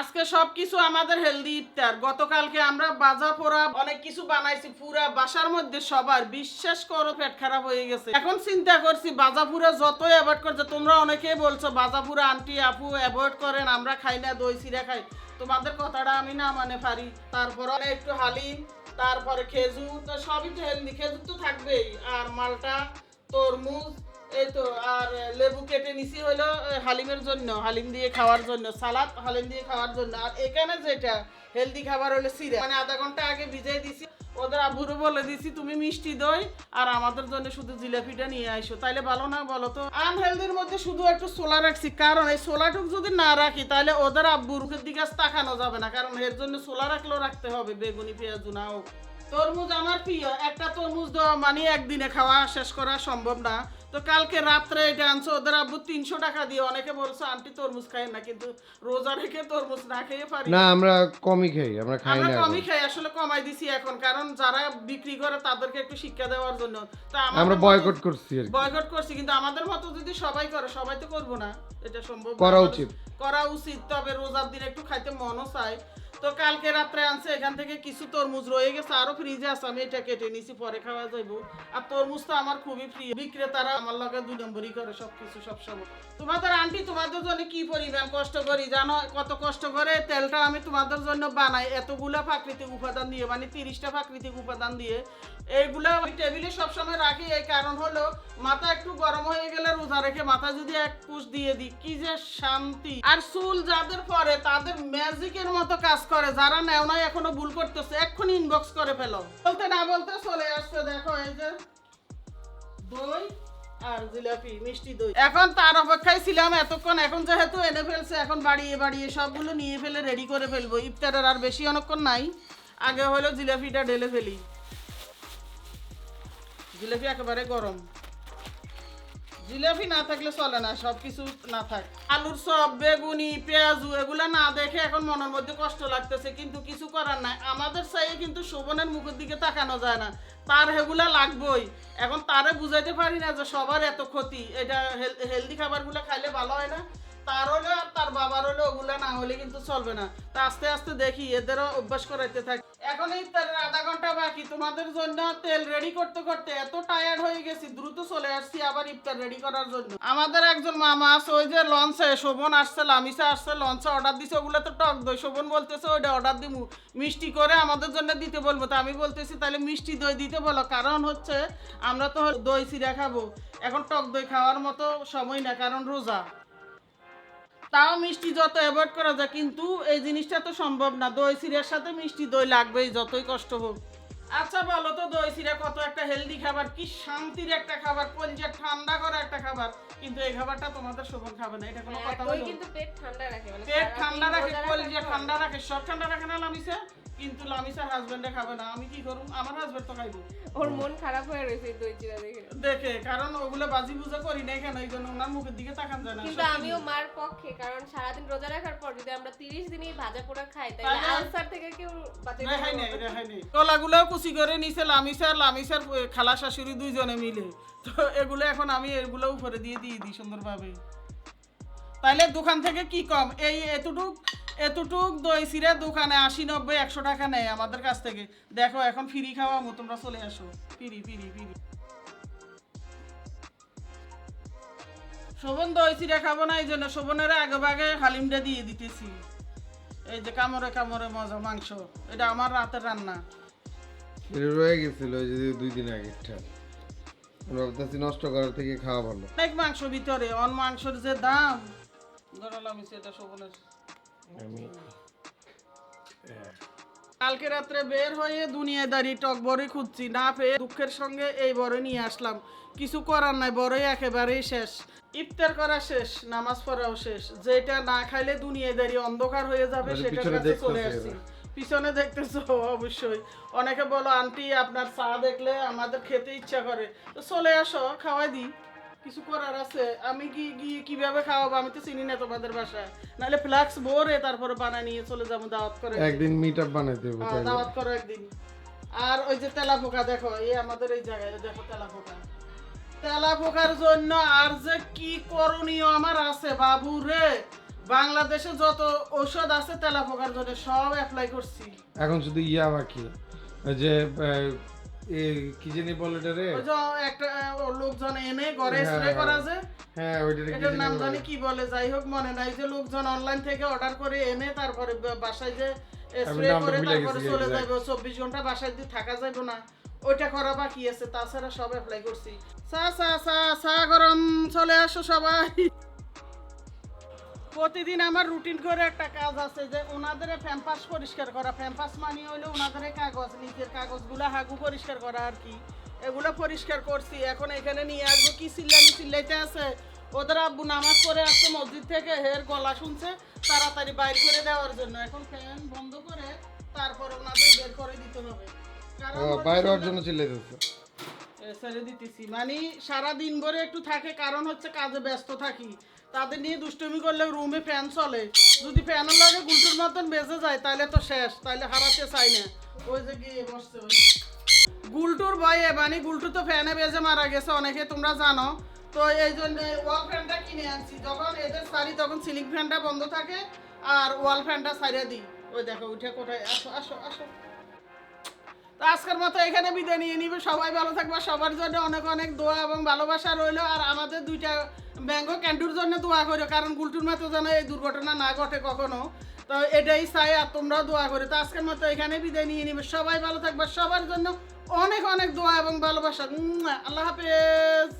আজকে সবকিছু আমাদের হেলদি ইফতার। গতকালকে আমরা বাজা পোড়া অনেক কিছু বানাইছি, পুরা বাসার মধ্যে সবার বিশ্বাস করো পেট খারাপ হয়ে গেছে। এখন চিন্তা করছি বাজা পুরা যতই অ্যাভয়েড করছে তোমরা অনেকেই বলছো বাজা পুরা আন্টি আপু অ্যাভয়েড করেন, আমরা খাই না, দই চিরা খাই। তোমাদের কথাটা আমি না মানে পারি। তারপরে একটু হালিম, তারপরে খেজুর, তো সবই তো হেলদি খেজুর তো থাকবেই। আর মালটা, তরমুজ এই আর লেবু কেটে নিছি হলো হালিমের জন্য, হালিম দিয়ে খাওয়ার জন্য, সালাদ হালিম দিয়ে খাওয়ার জন্য। আর এখানে যেটা হেলদি খাবার হলো সিরা। মানে আধা ঘণ্টা আগে ভিজাই দিছি, ওদের বলে দিছি, তুমি মিষ্টি দই আর আমাদের জন্য শুধু জিলাপিটা নিয়ে আইসো। তাইলে ভালো না বলো তো? আনহেলদির মধ্যে শুধু একটু সোলা রাখছি, কারণ এই সোলাটুক যদি না রাখি তাহলে ওদের আব্বুর দিকে তাকানো যাবে না, কারণ এর জন্য সোলা রাখলেও রাখতে হবে, বেগুনি, পেঁয়াজ না হোক। তরমুজ আমার প্রিয়, একটা তরমুজ দেওয়া মানে একদিনে খাওয়া শেষ করা সম্ভব না। তো কালকে রাত্রে এটা আনছো ওদের আব্বু তিনশো টাকা দিয়ে অনেকে বলছে আন্টি তরমুজ খাই না কিন্তু রোজা রেখে তরমুজ না খেয়ে পারি না আমরা কমই খাই আমরা খাই না। কমই খাই আসলে কমাই দিছি এখন কারণ যারা বিক্রি করে তাদেরকে একটু শিক্ষা দেওয়ার জন্য তা আমরা বয়কট করছি। বয়কট করছি কিন্তু আমাদের মতো যদি সবাই করে সবাই তো করব না এটা সম্ভব করা উচিত। করা উচিত তবে রোজার দিন একটু খাইতে মনও চায় তো কালকে রাত্রে আনছে, এখান থেকে কিছু তরমুজ রয়ে গেছে, আরও ফ্রিজে আছে, আমি এটা কেটে নিছি, পরে খাওয়া যাইবো। আর তরমুজ তো আমার খুবই প্রিয়। বিক্রেতারা আমার লগে দুই নম্বরই করে সবকিছু সবসময়। তোমাদের আন্টি, তোমাদের জন্য কি পরিমাণ কষ্ট করি জানো? কত কষ্ট করে তেলটা আমি তোমাদের জন্য বানাই। এতগুলা প্রাকৃতিক উপাদান দিয়ে মানে তিরিশটা প্রাকৃতিক উপাদান দিয়ে। এইগুলো টেবিলে সবসময় রাখি, এই কারণ হলো মাথা একটু গরম হয়ে গেলে রোজা রেখে মাথা যদি এক পুষ দিয়ে দিই, কি যে শান্তি। আর চুল যাদের পরে, তাদের ম্যাজিকের মতো কাজ করে, যারা নেও নাই, এখনও ভুল করতেছে, এক্ষুনি ইনবক্স করে ফেলো। বলতে না বলতে চলে আসছে, দেখো এই যে দই আর জিলাপি, মিষ্টি দই। এখন তার অপেক্ষায় ছিলাম এতক্ষণ, এখন যেহেতু এনে ফেলছে, এখন বাড়িয়ে বাড়িয়ে সবগুলো নিয়ে ফেলে রেডি করে ফেলব। ইফতারের আর বেশি অনেকক্ষণ নাই, আগে হলো জিলাপিটা ঢেলে ফেলি। জিলাপি একেবারে গরম। জিলাপি না থাকলে চলে না সব কিছু না থাক। আলুর সব বেগুনি, পেঁয়াজু, এগুলো না দেখে এখন মনের মধ্যে কষ্ট লাগতেছে, কিন্তু কিছু করার নাই। আমাদের চাইয়ে কিন্তু শোভনের মুখের দিকে তাকানো যায় না। তার হেগুলা লাগবই। এখন তারে বুঝাইতে পারি না যে সবার এত ক্ষতি। এটা হেলদি খাবারগুলো খাইলে ভালো হয় না? তার হলে আর তার বাবার হলে ওগুলা না হলে কিন্তু চলবে না। তা আস্তে আস্তে দেখি, এদেরও অভ্যাস করাইতে থাকি। এখন ইফতারের আধা ঘণ্টা বাকি, তোমাদের জন্য তেল রেডি করতে করতে এত টায়ার্ড হয়ে গেছি, দ্রুত চলে আসছি আবার ইফতার রেডি করার জন্য। আমাদের একজন মামা আছে, ওই যে লঞ্চে, শোভন আসছে, লামিসা আসছে, লঞ্চে অর্ডার দিছে, ওগুলো তো টক দই। শোভন বলতেছে, ওইটা অর্ডার দিমু। মিষ্টি করে আমাদের জন্য দিতে বলব। তো আমি বলতেছি, তাহলে মিষ্টি দই দিতে বলো। কারণ হচ্ছে, আমরা তো দই চিরা খাব। এখন টক দই খাওয়ার মতো সময় না, কারণ রোজা। তাও মিষ্টি যত অ্যাভয়েড করা যায় কিন্তু এই জিনিসটা তো সম্ভব না। দই চিড়ের সাথে মিষ্টি দই লাগবেই যতই কষ্ট হোক। আচ্ছা বলো তো দই চিড়া কত একটা হেলদি খাবার? কি শান্তির একটা খাবার কোন যে ঠান্ডা করা একটা খাবার? কিন্তু এই খাবারটা তোমাদের শোভন খাবে না এটা কোনো হ্যাঁ, কথা হলো? কিন্তু পেট ঠান্ডা রাখে মানে পেট ঠান্ডা রাখে কোন যে ঠান্ডা রাখে সব ঠান্ডা রাখে না লামিসা? কিন্তু লামিসার হাজবেন্ডে খাবে না আমি কি আমার হাজবেন্ড তো খাইবো। ওর মন খারাপ হয়ে রয়েছে দই দেখে। দেখে কারণ ওগুলো বাজি বুঝা করি না কেন? এই জন্য ওনার মুখের দিকে তাকান যায় না কিন্তু আমিও মার পক্ষে কারণ সারাদিন রোজা রাখার পর যদি আমরা তিরিশ দিনই ভাজা পোড়া খাই তাহলে আলসার থেকে কেউ রেহাই নেই পারব না। রেহাই নেই। কলাগুলোও কুচি করে নিছে লামিসার লামিসার খালা শাশুড়ি দুইজনে মিলে। তো এগুলো এখন আমি এগুলো উপরে দিয়ে দিয়ে দিই সুন্দরভাবে। তাইলে দোকান থেকে কি কম? এই এতটুক এতটুক দই চিরা দোকানে আশি নব্বই একশো টাকা নেয় আমাদের কাছ থেকে। দেখো এখন ফ্রি খাওয়ামো তোমরা চলে আসো। Free free free. শোভন দই চিরা খাব না এই জন্য শোভনের আগে ভাগে হালিমটা দিয়ে দিতেছি। এই যে কামড়ে কামড়ে মজা মাংস এটা আমার রাতের রান্না। রয়ে গেছিল ওই যে দুই দিন ভাবতেছি নষ্ট করার থেকে খাওয়া ভালো। অনেক মাংস ভিতরে অন মাংসের যে দাম শোভনের। আমি কালকে রাত্রে বের হয়ে দুনিয়াদারি টক বড়ই খুঁজছি না পেয়ে দুঃখের সঙ্গে এই বড় নিয়ে আসলাম। কিছু করার নাই বড়ই একেবারেই শেষ। ইফতার করা শেষ নামাজ পড়াও শেষ। যেটা না খাইলে দুনিয়াদারি অন্ধকার হয়ে যাবে সেটার কাছে চলে আসছি পিছনে দেখতেছো অবশ্যই। অনেকে বলো আন্টি আপনার চা দেখলে আমাদের খেতে ইচ্ছা করে। তো চলে আসো খাওয়াই দিই। কিছু করার আছে। আমি কি গিয়ে কীভাবে খাওয়াবো? আমি তো চিনি না তোমাদের বাসায়। নাহলে ফ্লাক্স ভরে তারপরে বানায় নিয়ে চলে যাব দাওয়াত করে। একদিন মিট আপ বানাইতে হবে হ্যাঁ, দাওয়াত করো একদিন। আর ওই যে তেলা পোকা দেখো এই আমাদের এই জায়গায় দেখো তেলা পোকা তেলা পোকার জন্য আর যে কি করণীয় আমার আছে বাবু রে? বাংলাদেশে যত ঔষধ আছে তেলা পোকার জন্য সব অ্যাপ্লাই করছি। এখন শুধু ইয়া বাকি ওই যে কি জানি বলে রে? একটা লোকজন এনে ঘরে হ্যাঁ, স্প্রে হ্যাঁ। করা হ্যাঁ এটার নাম জানি কি বলে যাই হোক মনে নাই যে লোকজন অনলাইন থেকে অর্ডার করে এনে তারপরে বাসায় যে স্প্রে করে তারপরে চলে যাবে চব্বিশ ঘণ্টা বাসায় দিয়ে থাকা যাবে না ওইটা করা বাকি আছে তাছাড়া সব অ্যাপ্লাই করছি। চা চা চা চা গরম চলে আসো সবাই। প্রতিদিন আমার রুটিন করে একটা কাজ আছে যে ওনাদের ফ্যাম্পাস পরিষ্কার করা। ফ্যাম্পাস মানে হইল ওনাদের কাগজ নিচের কাগজগুলো হাগু পরিষ্কার করা আর কি। এগুলো পরিষ্কার করছি এখন এখানে নিয়ে আসব কি চিল্লানি চিল্লাইতে আছে? ওদের আব্বু নামাজ পড়ে আসছে মসজিদ থেকে হের গলা শুনছে তাড়াতাড়ি বাইর করে দেওয়ার জন্য। এখন ফ্যান বন্ধ করে তারপর ওনাদের বের করে দিতে হবে। কারণ হচ্ছে হওয়ার জন্য চিল্লাইতেছে। ছেড়ে দিতেছি। মানে সারা দিন ভরে একটু থাকে কারণ হচ্ছে কাজে ব্যস্ত থাকি। তাদের নিয়ে দুষ্টুমি করলে রুমে ফ্যান চলে। যদি ফ্যানের লাগে, গুলটুর মতন বেজে যায় তাহলে তো শেষ তাহলে হারাতে চাই না। ওই যে গিয়ে বসছে গুলটুর ভয়ে মানে গুলটু তো ফ্যানে বেজে মারা গেছে, অনেকে তোমরা জানো। তো এই জন্য ওয়াল ফ্যানটা কিনে আনছি। যখন এদের সারি তখন সিলিং ফ্যানটা বন্ধ থাকে, আর ওয়াল ফ্যানটা সারিয়ে দিই। ওই দেখো, উঠে কোথায়? আসো আসো আসো। তো আজকের মতো এখানে বিদায় নিয়ে নিবে। সবাই ভালো থাকবে, সবার জন্য অনেক অনেক দোয়া এবং ভালোবাসা রইল। আর আমাদের দুইটা ব্যাঙ্গো ক্যান্টুর জন্য দোয়া করো, কারণ গুলটুর মতো যেন এই দুর্ঘটনা না ঘটে কখনো। তো এটাই চাই আর তোমরাও দোয়া করো। তো আজকের মতো এখানে বিদায় নিয়ে নিবে। সবাই ভালো থাকবে, সবার জন্য অনেক অনেক দোয়া এবং ভালোবাসা। আল্লাহ হাফেজ।